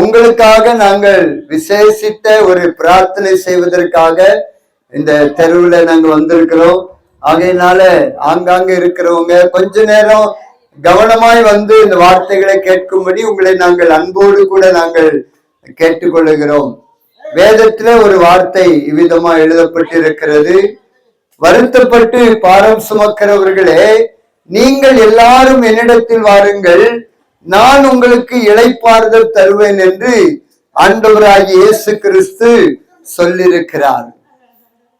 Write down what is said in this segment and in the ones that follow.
உங்களுக்காக நாங்கள் விசேஷித்த ஒரு பிரார்த்தனை செய்வதற்காக இந்த தெருவுல நாங்கள் வந்திருக்கிறோம். ஆகையினால ஆங்காங்க இருக்கிறவங்க கொஞ்ச நேரம் கவனமாய் வந்து இந்த வார்த்தைகளை கேட்கும்படி உங்களை நாங்கள் அன்போடு கூட நாங்கள் கேட்டுக்கொள்ளுகிறோம். வேதத்துல ஒரு வார்த்தை இவ்விதமா எழுதப்பட்டிருக்கிறது. வருத்தப்பட்டு பாரம் சுமக்கிறவர்களே நீங்கள் எல்லாரும் என்னிடத்தில் வாருங்கள். நான் உங்களுக்கு இழைப்பாறுதல் தருவேன் என்று ஆண்டவராகிய இயேசு கிறிஸ்து சொல்லியிருக்கிறார்.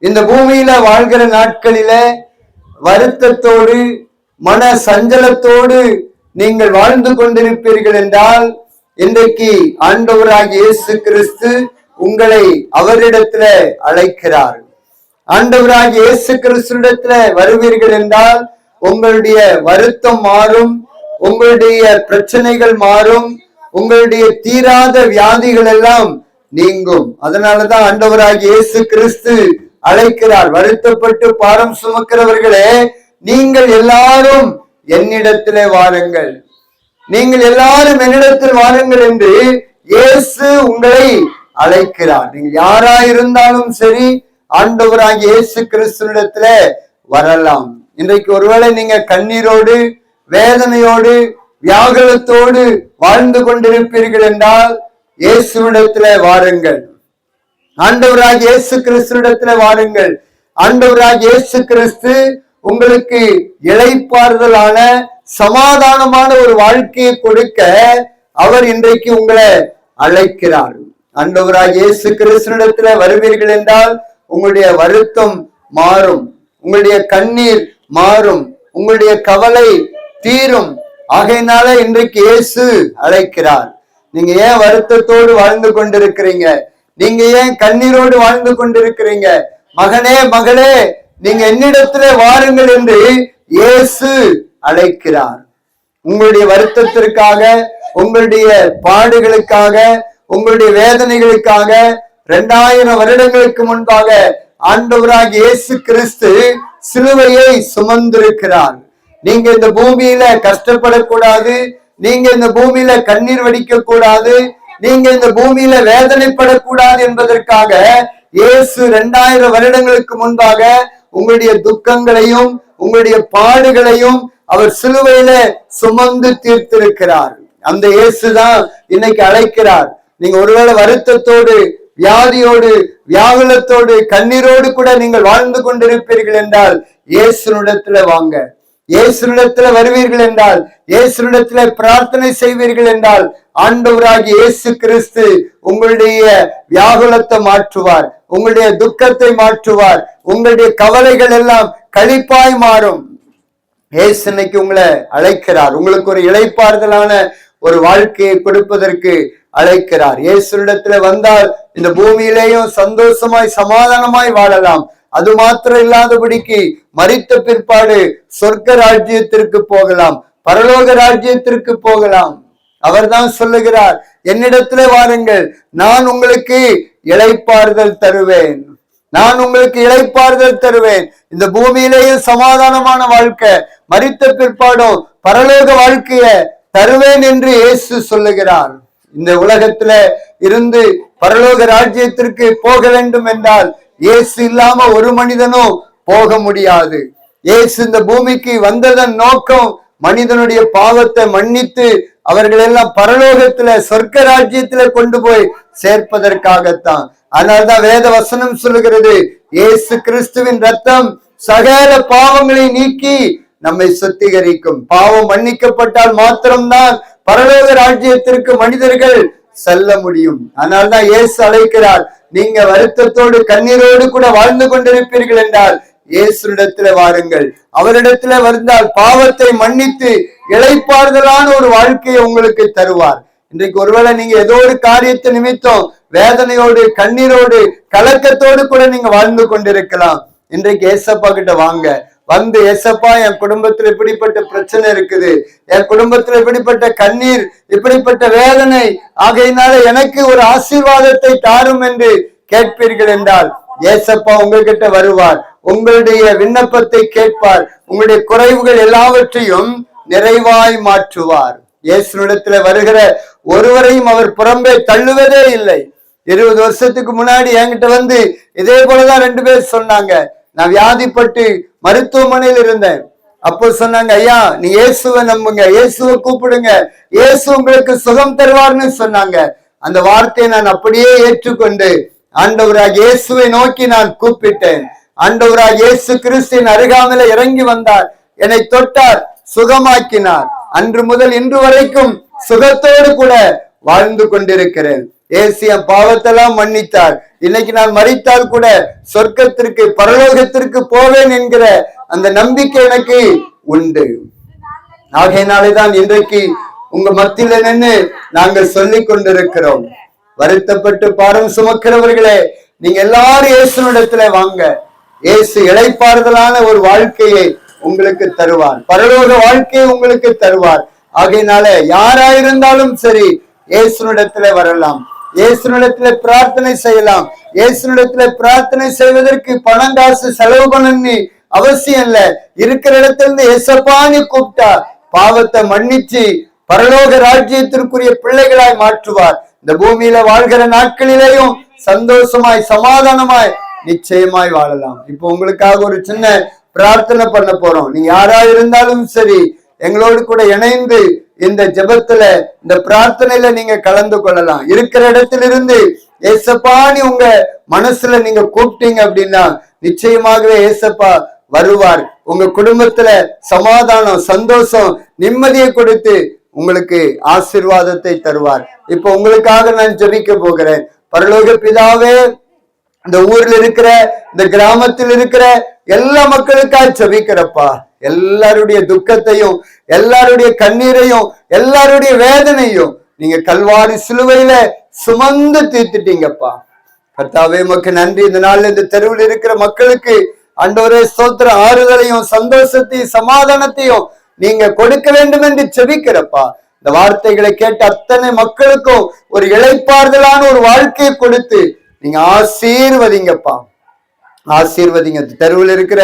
இந்த பூமியில வாழ்கிற நாட்களில வருத்தத்தோடு மன சஞ்சலத்தோடு நீங்கள் வாழ்ந்து கொண்டிருப்பீர்கள் என்றால் இன்றைக்கு ஆண்டவராகிய இயேசு கிறிஸ்து உங்களை அவரிடத்துல அழைக்கிறார். ஆண்டவராகிய இயேசு கிறிஸ்துவிடத்துல வருவீர்கள் என்றால் உங்களுடைய வருத்தம் மாறும் உங்களுடைய பிரச்சனைகள் மாறும் உங்களுடைய தீராத வியாதிகள் எல்லாம் நீங்கும். அதனாலதான் ஆண்டவராக இயேசு கிறிஸ்து அழைக்கிறார். வருத்தப்பட்டு பாரம் சுமக்கிறவர்களே நீங்கள் எல்லாரும் என்னிடத்திலே வாருங்கள். நீங்கள் எல்லாரும் என்னிடத்தில் வாருங்கள் என்று இயேசு உங்களை அழைக்கிறார். நீங்க யாரா இருந்தாலும் சரி ஆண்டவராகிய இயேசு கிறிஸ்துவிடத்துல வரலாம். இன்றைக்கு ஒருவேளை நீங்க கண்ணீரோடு வேதனையோடு வியாகுலத்தோடு வாழ்ந்து கொண்டிருப்பீர்கள் என்றால் இயேசுவிடத்துல வாருங்கள். ஆண்டவராக இயேசு கிறிஸ்துவிடத்துல வாருங்கள். ஆண்டவராக இயேசு கிறிஸ்து உங்களுக்கு இழைப்பாறுதலான சமாதானமான ஒரு வாழ்க்கையை கொடுக்க அவர் இன்றைக்கு உங்களை அழைக்கிறார். ஆண்டவராக இயேசு கிறிஸ்துவிடத்துல வருவீர்கள் என்றால் உங்களுடைய வருத்தம் மாறும். உங்களுடைய கண்ணீர் மாறும். உங்களுடைய கவலை தீரும். ஆகையினால இன்றைக்கு இயேசு அழைக்கிறார். நீங்க ஏன் வருத்தத்தோடு வாழ்ந்து கொண்டிருக்கிறீங்க? நீங்க ஏன் கண்ணீரோடு வாழ்ந்து கொண்டிருக்கிறீங்க? மகனே மகளே நீங்க என்னிடத்துல வாருங்கள் என்று இயேசு அழைக்கிறார். உங்களுடைய வருத்தத்திற்காக உங்களுடைய பாடுகளுக்காக உங்களுடைய வேதனைகளுக்காக இரண்டாயிரம் வருடங்களுக்கு முன்பாக ஆண்டவராக இயேசு கிறிஸ்து சிலுவையை சுமந்திருக்கிறார். நீங்க இந்த பூமியில கஷ்டப்படக்கூடாது நீங்க இந்த பூமியில கண்ணீர் வடிக்க கூடாது நீங்க இந்த பூமியில வேதனைப்படக்கூடாது என்பதற்காக இயேசு இரண்டாயிரம் வருடங்களுக்கு முன்பாக உங்களுடைய துக்கங்களையும் உங்களுடைய பாடுகளையும் அவர் சிலுவையில சுமந்து தீர்த்திருக்கிறார். அந்த இயேசுதான் இன்னைக்கு அழைக்கிறார். நீங்க ஒருவேளை வருத்தத்தோடு வியாதியோடு வியாகுலத்தோடு கண்ணீரோடு கூட நீங்கள் வாழ்ந்து கொண்டிருப்பீர்கள் என்றால் இயேசுனிடத்துல வாங்க. இயேசுனிடத்துல வருவீர்கள் என்றால் இயேசுனிடத்துல பிரார்த்தனை செய்வீர்கள் என்றால் ஆண்டவராகி இயேசு கிறிஸ்து உங்களுடைய வியாகுலத்தை மாற்றுவார் உங்களுடைய துக்கத்தை மாற்றுவார் உங்களுடைய கவலைகள் எல்லாம் கழிப்பாய் மாறும். இயேசு இன்னைக்கு உங்களை அழைக்கிறார். உங்களுக்கு ஒரு இழைப்பாறுதலான ஒரு வாழ்க்கையை கொடுப்பதற்கு அழைக்கிறார். இயேசுனிடத்துல வந்தால் இந்த பூமியிலேயும் சந்தோஷமாய் சமாதானமாய் வாழலாம். அது மாத்திரம் இல்லாதபடிக்கு மறித்த பிற்பாடு சொர்க்க ராஜ்யத்திற்கு போகலாம் பரலோக ராஜ்யத்திற்கு போகலாம். அவர்தான் சொல்லுகிறார் என்னிடத்துல வாருங்கள் நான் உங்களுக்கு இழைப்பாறுதல் தருவேன். நான் உங்களுக்கு இழைப்பாறுதல் தருவேன். இந்த பூமியிலேயே சமாதானமான வாழ்க்கை மறித்த பிற்பாடும் பரலோக வாழ்க்கைய தருவேன் என்று இயேசு சொல்லுகிறார். இந்த உலகத்துல இருந்து பரலோக ராஜ்யத்திற்கு போக வேண்டும் என்றால் இயேசு இல்லாம ஒரு மனிதனும் போக முடியாது. இயேசு இந்த பூமிக்கு வந்ததன் நோக்கம் மனிதனுடைய பாவத்தை மன்னித்து அவர்கள் எல்லாம் பரலோகத்துல சொர்க்க ராஜ்யத்துல கொண்டு போய் சேர்ப்பதற்காகத்தான். அதனால்தான் வேத வசனம் சொல்லுகிறது இயேசு கிறிஸ்துவின் ரத்தம் சகல பாவங்களை நீக்கி நம்மை சுத்திகரிக்கும். பாவம் மன்னிக்கப்பட்டால் மாத்திரம்தான் பரலோக ராஜ்யத்திற்கு மனிதர்கள் செல்ல முடியும். அதனால்தான் இயேசு அழைக்கிறார் நீங்க வருத்தத்தோடு கண்ணீரோடு கூட வாழ்ந்து கொண்டிருப்பீர்கள் என்றால் இயேசுடத்துல வாருங்கள். அவரிடத்துல வந்தால் பாவத்தை மன்னித்து இளைப்பாறுதலான ஒரு வாழ்க்கையை உங்களுக்கு தருவார். இன்றைக்கு ஒருவேளை நீங்க ஏதோ ஒரு காரியத்தை நிமித்தம் வேதனையோடு கண்ணீரோடு கலக்கத்தோடு கூட நீங்க வாழ்ந்து கொண்டிருக்கலாம். இன்றைக்கு ஏசப்பா கிட்ட வாங்க. வந்து எசப்பா என் குடும்பத்துல இப்படிப்பட்ட பிரச்சனை இருக்குது. என் குடும்பத்துல இப்படிப்பட்ட கண்ணீர் இப்படிப்பட்ட வேதனை. ஆகையினால எனக்கு ஒரு ஆசீர்வாதத்தை தாரும் என்று கேட்பீர்கள் என்றால் ஏசப்பா உங்ககிட்ட வருவார். உங்களுடைய விண்ணப்பத்தை கேட்பார். உங்களுடைய குறைவுகள் எல்லாவற்றையும் நிறைவாய் மாற்றுவார். இயேசுனிடத்துல வருகிற ஒருவரையும் அவர் புறம்பே தள்ளுவதே இல்லை. இருபது வருஷத்துக்கு முன்னாடி என்கிட்ட வந்து இதே போலதான் ரெண்டு பேர் சொன்னாங்க. நான் வியாதிப்பட்டு மருத்துவமனையில் இருந்தேன். அப்போ சொன்னாங்க ஐயா நீ இயேசுவை நம்புங்க. இயேசுவை கூப்பிடுங்க. இயேசு உங்களுக்கு சுகம் தருவார்னு சொன்னாங்க. அந்த வார்த்தையை நான் அப்படியே ஏற்றுக்கொண்டு ஆண்டவராக இயேசுவை நோக்கி நான் கூப்பிட்டேன். ஆண்டவராக இயேசு கிறிஸ்தின் அருகாமையில இறங்கி வந்தார். என்னை தொட்டார் சுகமாக்கினார். அன்று முதல் இன்று வரைக்கும் சுகத்தோடு கூட வாழ்ந்து கொண்டிருக்கிறேன். ஏசிய பாவத்தெல்லாம் மன்னித்தார். இன்னைக்கு நான் மறித்தால் கூட சொர்க்கத்திற்கு பரலோகத்திற்கு போவேன் என்கிற அந்த நம்பிக்கை எனக்கு உண்டு. ஆகையினாலேதான் இன்றைக்கு உங்க மத்தியில நின்று நாங்கள் சொல்லிக் கொண்டிருக்கிறோம். வருத்தப்பட்டு பாரம் சுமக்கிறவர்களே நீங்க எல்லாரும் இயேசுனிடத்துல வாங்க. இயேசு இழைப்பாறுதலான ஒரு வாழ்க்கையை உங்களுக்கு தருவார். பரலோக வாழ்க்கையை உங்களுக்கு தருவார். ஆகையினால யாராயிருந்தாலும் சரி இயேசுனிடத்துல வரலாம். இயேசுனிடத்துல பிரார்த்தனை செய்யலாம். இயேசுனிடத்துல பிரார்த்தனை செய்வதற்கு பணம் காசு செலவு பண்ணி அவசியம் இல்ல. இருக்கிற இடத்துல இருந்து எசப்பானி கூப்பிட்டா பாவத்தை மன்னிச்சு பரலோக ராஜ்யத்திற்குரிய பிள்ளைகளாய் மாற்றுவார். இந்த பூமியில வாழ்கிற நாட்களிலேயும் சந்தோஷமாய் சமாதானமாய் நிச்சயமாய் வாழலாம். இப்போ உங்களுக்காக ஒரு சின்ன பிரார்த்தனை பண்ண போறோம். நீங்க யாரா இருந்தாலும் சரி எங்களோடு கூட இணைந்து இந்த ஜெபத்துல இந்த பிரார்த்தனையில நீங்க கலந்து கொள்ளலாம். இருக்கிற இடத்திலிருந்து ஏசப்பான்னு உங்க மனசுல நீங்க கூப்பிட்டீங்க அப்படின்னா நிச்சயமாகவே ஏசப்பா வருவார். உங்க குடும்பத்துல சமாதானம் சந்தோஷம் நிம்மதியை கொடுத்து உங்களுக்கு ஆசிர்வாதத்தை தருவார். இப்போ உங்களுக்காக நான் ஜெபிக்க போகிறேன். பரலோக பிதாவே இந்த ஊர்ல இருக்கிற இந்த கிராமத்தில் இருக்கிற எல்லா மக்களுக்காக ஜெபிக்கிறப்பா. எல்லாருடைய துக்கத்தையும் எல்லாருடைய கண்ணீரையும் எல்லாருடைய வேதனையும் நீங்க கல்வாரி சிலுவையில சுமந்து தீர்த்துட்டீங்கப்பா. கர்த்தாவே மக்கள் நன்றி. இந்த நாள்ல இந்த தெருவில் இருக்கிற மக்களுக்கு அண்டவரே சோத்திர ஆறுதலையும் சந்தோஷத்தையும் சமாதானத்தையும் நீங்க கொடுக்க வேண்டும் என்று செபிக்கிறப்பா இந்த வார்த்தைகளை கேட்ட அத்தனை மக்களுக்கும் ஒரு இளைப்பாறுதலான ஒரு வாழ்க்கையை கொடுத்து நீங்க ஆசீர்வதிங்கப்பா. ஆசீர்வதிங்க. தெருவில் இருக்கிற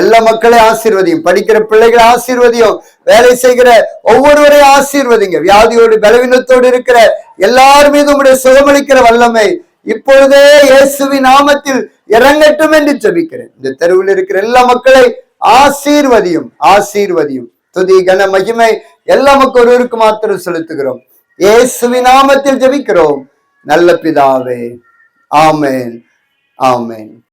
எல்லா மக்களையும் ஆசீர்வதியும் படிக்கிற பிள்ளைகளை ஆசீர்வதியும் வேலை செய்கிற ஒவ்வொருவரையும் ஆசீர்வதிங்க. வியாதியோடு பலவீனத்தோடு இருக்கிற எல்லார் மீதும் உடைய சுகமளிக்கிற வல்லமை இப்பொழுதே இயேசுவி நாமத்தில் இறங்கட்டும் என்று ஜபிக்கிறேன். இந்த தெருவில் இருக்கிற எல்லா மக்களை ஆசீர்வதியும் ஆசீர்வதியும். துதி கன மகிமை எல்லா மக்களுக்கு மாத்திரம் செலுத்துகிறோம். இயேசுவி நாமத்தில் ஜபிக்கிறோம். நல்ல பிதாவே ஆமென் ஆமென்